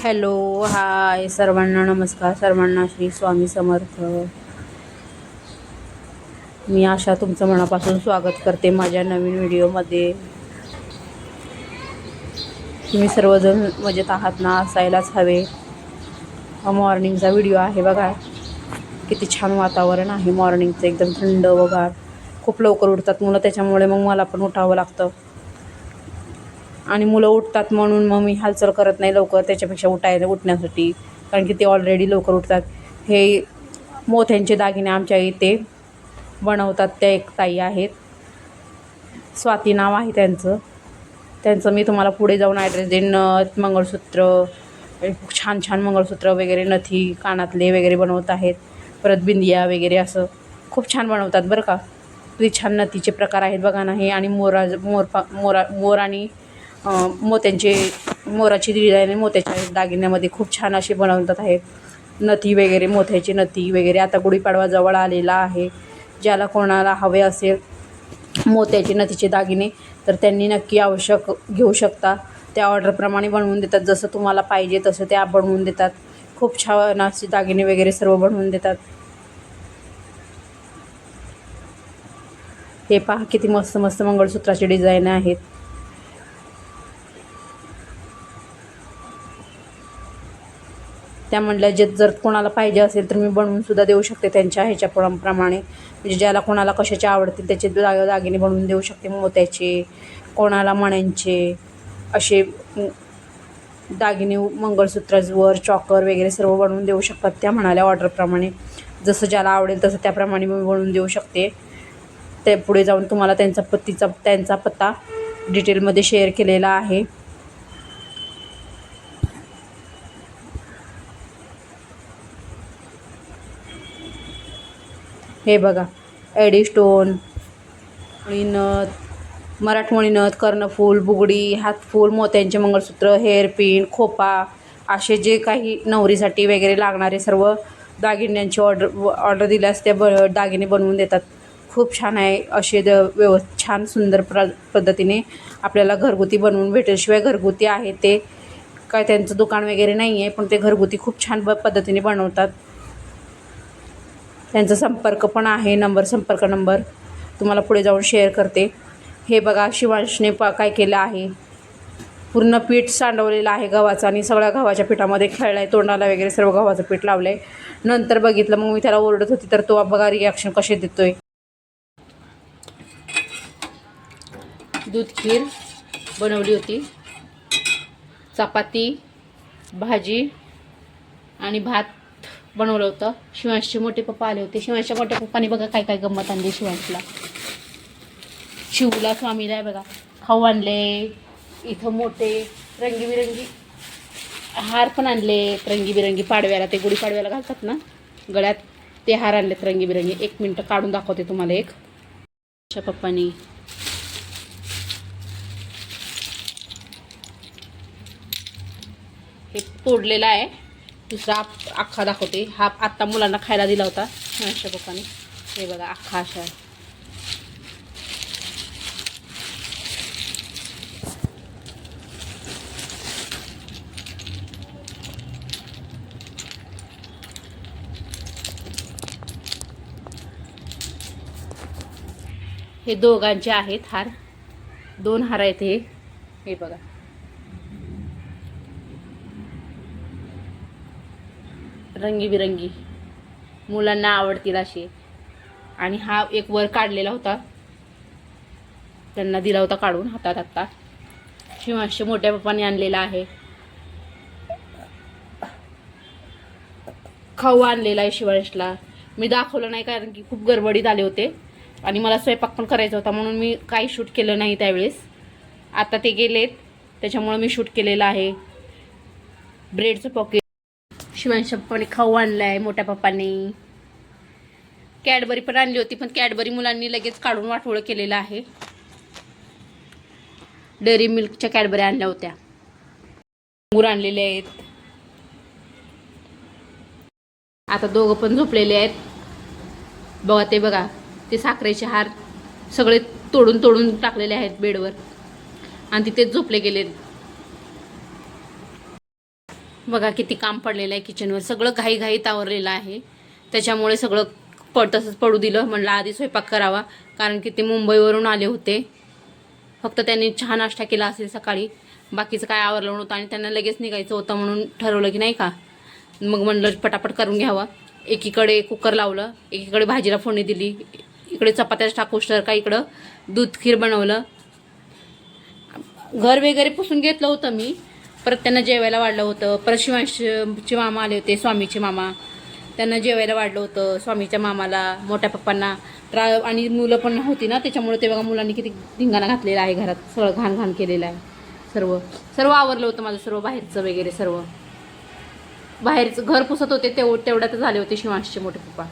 Hello hi सर्वांना नमस्कार सर्वांना श्री स्वामी समर्थ. मी आशा तुमचं मनापासून स्वागत करते माझ्या नवीन व्हिडिओमध्ये. तुम्ही सर्वजण मजेत आहात ना? असायलाच हवे. हा मॉर्निंगचा व्हिडिओ आहे बघा. किती छान वातावरण आहे मॉर्निंगचं एकदम थंड वगार. खूप लवकर उठतात मुलं त्याच्यामुळे मग मला पण उठावं लागतं. आणि मुलं उठतात म्हणून मग मी हालचाल करत नाही लवकर त्याच्यापेक्षा उठायला उठण्यासाठी. कारण की ते ऑलरेडी लवकर उठतात. हे मोत्यांचे दागिने आमच्या इथे बनवतात त्या एक ताई आहेत. स्वाती नाव आहे त्यांचं. त्यांचं मी तुम्हाला पुढे जाऊन ॲड्रेस देईन. नथ मंगळसूत्र छान छान मंगळसूत्र वगैरे नथी कानातले वगैरे बनवत आहेत. परत बिंदिया वगैरे असं खूप छान बनवतात बरं का. किती छान नथीचे प्रकार आहेत बघा ना हे. आणि मोरा मोर मोरा मोर आणि मोत्यांचे मोराची डिझाईन मोत्याच्या दागिन्यामध्ये खूप छान असे बनवतात आहेत. नथी वगैरे मोत्याची नथी वगैरे आता गुढीपाडवा जवळ आलेला आहे. ज्याला कोणाला हवे असेल मोत्याचे नथीचे दागिने तर त्यांनी नक्की आवश्यक घेऊ शकता. त्या ऑर्डरप्रमाणे बनवून देतात. जसं तुम्हाला पाहिजे तसं त्या बनवून देतात. खूप छान असे दागिने वगैरे सर्व बनवून देतात. हे पहा किती मस्त मस्त मंगळसूत्राचे डिझाईन आहेत. त्या म्हणल्या जे जर कोणाला पाहिजे असेल तर मी बनवून सुद्धा देऊ शकते त्यांच्या ह्याच्या प्रमाणे. म्हणजे ज्याला कोणाला कशाचे आवडतील त्याचे दाग दागिने बनवून देऊ शकते मोत्याचे कोणाला मण्यांचे असे दागिने मंगळसूत्रावर चॉकर वगैरे सर्व बनवून देऊ शकतात त्या म्हणाल्या ऑर्डरप्रमाणे. जसं ज्याला आवडेल तसं त्याप्रमाणे मी बनवून देऊ शकते. ते पुढे जाऊन तुम्हाला त्यांचा पत्तीचा त्यांचा पत्ता डिटेलमध्ये शेअर केलेला आहे. हे बघा एडी आणि नथ मराठमोळी नथ कर्णफूल बुगडी हातफूल मोत्यांचे मंगळसूत्र हेअरपिन खोपा असे जे काही नवरीसाठी वगैरे लागणारे सर्व दागिन्यांची ऑर्डर ऑर्डर दिल्यास ते ब दागिने बनवून देतात. खूप छान आहे असे द व्यव छान सुंदर प्र पद्धतीने आपल्याला घरगुती बनवून भेटेल शिवाय घरगुती आहे ते. काय त्यांचं दुकान वगैरे नाही आहे पण ते घरगुती खूप छान ब पद्धतीने बनवतात. त्यांचा संपर्क पण आहे नंबर संपर्क नंबर. तुम्हाला पुढे जाऊन शेअर करते. हे बघा शिवांशने पा काय केलं आहे? पूर्ण पीठ सांडवलेलं आहे गव्हाचं आणि सगळ्या गव्हाच्या पिठामध्ये खेळला आहे तोंडाला वगैरे सर्व गव्हाचं पीठ लावलं आहे नंतर बघितलं मग मी त्याला ओरडत होती तर तो बघा रिॲक्शन कसे देतोय. दूध खीर बनवली होती. चपाती भाजी आणि भात. बनवलं होतं. शिवांशचे मोठे पप्पा आले होते. शिवांशच्या मोठ्या पप्पाने बघा काय काय गंमत आणली शिवांशला. शिवला स्वामीला आहे बघा खाऊ आणले इथं मोठे रंगीबिरंगी हार पण आणले. रंगीबिरंगी पाडव्याला ते गुढीपाडव्याला घालतात ना? गळ्यात ते हार आणलेत रंगीबिरंगी. एक मिनटं काढून दाखवते तुम्हाला एक. अशा पप्पानी. हे तोडलेलं आहे. दुसरा अख्खा दाखवते. हा आत्ता मुलांना खायला दिला होता. अशा पप्पाने. हे बघा अख्खा अशा. आहे हे दोघांचे आहेत हार. दोन हार आहेत हे. हे बघा. रंगीबिरंगी. मुलांना आवडतील असे. आणि हा एक वर काढलेला होता. त्यांना दिला होता काढून हातात आत्ता. शिवांशच्या मोठ्या पप्पाने आणलेला आहे. खाऊ आणलेला आहे शिवांशला. मी दाखवलं नाही कारण की खूप गडबडीत आले होते. आणि मला स्वयंपाक पण करायचा होता म्हणून मी काही शूट केलं नाही त्यावेळेस. आता ते गेलेत. त्याच्यामुळं मी शूट केलेलं आहे. ब्रेडचं पॉकेट शिवांश पप्पाने खाऊ आणलाय आहे मोठ्या पप्पाने. कॅडबरी पण आणली होती पण कॅडबरी मुलांनी लगेच काढून वाटोळं केलेलं आहे. डेअरी मिल्कच्या कॅडबरी आणल्या होत्या. अंगूर आणलेले आहेत. आता दोघं पण झोपलेले आहेत. बघा ते बघा ते साखरेचे हार सगळे तोडून तोडून टाकलेले आहेत बेडवर. आणि तिथेच झोपले गेले बघा किती काम पडलेलं आहे किचनवर सगळं घाई घाईत आवरलेलं आहे. त्याच्यामुळे सगळं पड तसंच पडू दिलं. म्हणलं आधी स्वयंपाक करावा कारण की ते मुंबईवरून आले होते. फक्त त्यांनी चहा नाश्ता केला असेल सकाळी. बाकीचं काय आवरलं नव्हतं आणि त्यांना लगेच निघायचं होतं म्हणून ठरवलं की नाही का? मग म्हणलं पटापट करून घ्यावा. एकीकडे कुकर लावलं एकीकडे भाजीला फोडणी दिली इकडे चपात्याच टाकूस तर का इकडं दूध खीर बनवलं. घर वगैरे पुसून घेतलं होतं मी. परत त्यांना जेवायला वाढलं होतं. परत शिवांशचे मामा आले होते स्वामीचे मामा. त्यांना जेवायला वाढलं होतं स्वामीच्या मामाला मोठ्या पप्पांना. त्रा आणि मुलं पण होती ना त्याच्यामुळे ते बघा मुलांनी किती धिंगाणा घातलेला आहे घरात. सगळं घाण घाण केलेलं आहे. सर्व सर्व आवरलं होतं माझं सर्व बाहेरचं वगैरे सर्व. बाहेरचं घर पुसत होते तेव तेवढ्यात झाले होते शिवांशचे मोठे पप्पा.